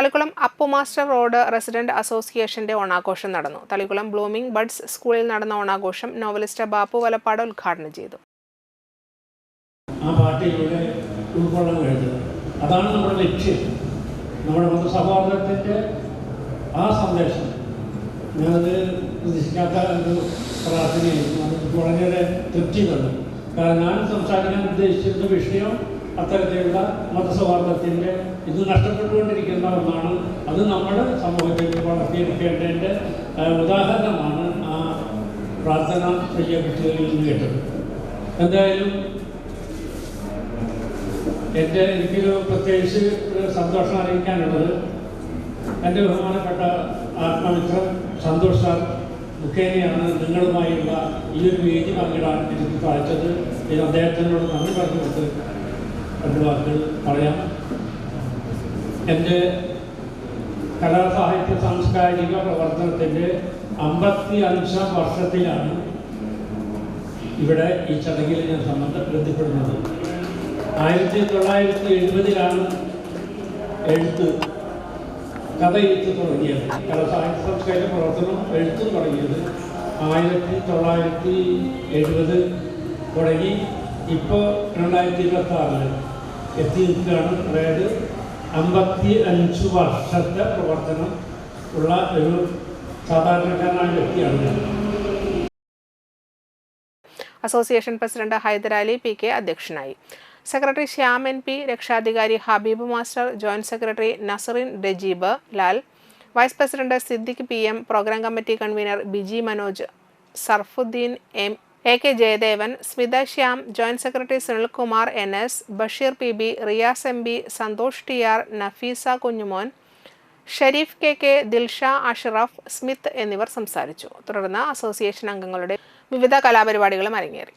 Thalikulam Appu master road resident അസോസിയേഷന്റെ ഓണാഘോഷം നടന്നു. തളിക്കുളം ബ്ലൂമിംഗ് ബഡ്സ് സ്കൂളിൽ നടന്ന ഓണാഘോഷം നോവലിസ്റ്റ് ബാപ്പു വലപ്പാട് ഉദ്ഘാടനം ചെയ്തു. ആ അതാണ് നമ്മുടെ ലക്ഷ്യം. നമ്മുടെ മതസൗഹാർദ്ദത്തിന്റെ ആ സന്ദേശം ഞാനത് പ്രതീക്ഷിക്കാത്ത ഒരു പ്രാർത്ഥനയായിരുന്നു. അത് വളരെയേറെ തൃപ്തി തന്നു കാരണം ഞാൻ സംസാരിക്കാൻ ഉദ്ദേശിച്ചിരുന്ന വിഷയം അത്തരത്തിലുള്ള മതസൗഹാർദ്ദത്തിന്റെ ഇത് നഷ്ടപ്പെട്ടുകൊണ്ടിരിക്കുന്ന ഒന്നാണ്. അത് നമ്മുടെ സമൂഹത്തിൽ വളർത്തിയെടുക്കേണ്ടതിന്റെ ഉദാഹരണമാണ് ആ പ്രാർത്ഥന പ്രഖ്യാപിച്ചതിൽ നിന്ന് കേട്ടത്. എന്തായാലും എന്റെ എനിക്കൊരു പ്രത്യേകിച്ച് ഒരു സന്തോഷം അറിയിക്കാനുള്ളത് എന്റെ ബഹുമാനപ്പെട്ട ആത്മമിത്രം സന്തോഷ് മുഖേനയാണ് നിങ്ങളുമായുള്ള ഈ ഒരു വേദി പങ്കിടാൻ എനിക്ക് സാധിച്ചത് ഇത് അദ്ദേഹത്തിനോട് നന്ദി പറഞ്ഞുകൊണ്ട് രണ്ട് വാക്കുകൾ പറയാം. എന്റെ കലാസാഹിത്യ സാംസ്കാരിക പ്രവർത്തനത്തിന്റെ അമ്പത്തി അഞ്ചാം വർഷത്തിലാണ് ഇവിടെ ഈ ചടങ്ങിൽ ഞാൻ സംബന്ധ ബന്ധപ്പെടുന്നത് ആയിരത്തി തൊള്ളായിരത്തി എഴുപതിലാണ് എഴുത്ത് കഥ എഴുത്ത് തുടങ്ങിയത്. കലാസാഹിത്യ സാംസ്കാരിക സംസ്കാര പ്രവർത്തനം എഴുത്ത് തുടങ്ങിയത് ആയിരത്തി തൊള്ളായിരത്തി എഴുപത് തുടങ്ങി. ഇപ്പോൾ രണ്ടായിരത്തി ഇരുപത്തി ആറിൽ എത്തി നിൽക്കുകയാണ് അതായത് അമ്പത്തി അഞ്ച് വർഷത്തെ പ്രവർത്തനം ഉള്ള ഒരു സാധാരണക്കാരനായ വ്യക്തിയാണ് ഞാൻ. Association president Hydarali P K അധ്യക്ഷനായി. സെക്രട്ടറി ശ്യാം എൻ പി രക്ഷാധികാരി Habeeb master joint secretary Nasrin ഡജീബ് Lal vice president Siddique P M programme committee convener Biji Manoj Sarfuddeen M A K Jayadevan Smitha Shyam joint secretary Sunilkumar N S Basheer P B Riyas M B Santhosh T R Nafeesa Kunjumon Shareef K K Dilsha Ashraf Smith എന്നിവർ സംസാരിച്ചു. തുടർന്ന് association അംഗങ്ങളുടെ വിവിധ കലാപരിപാടികളും അരങ്ങേറി.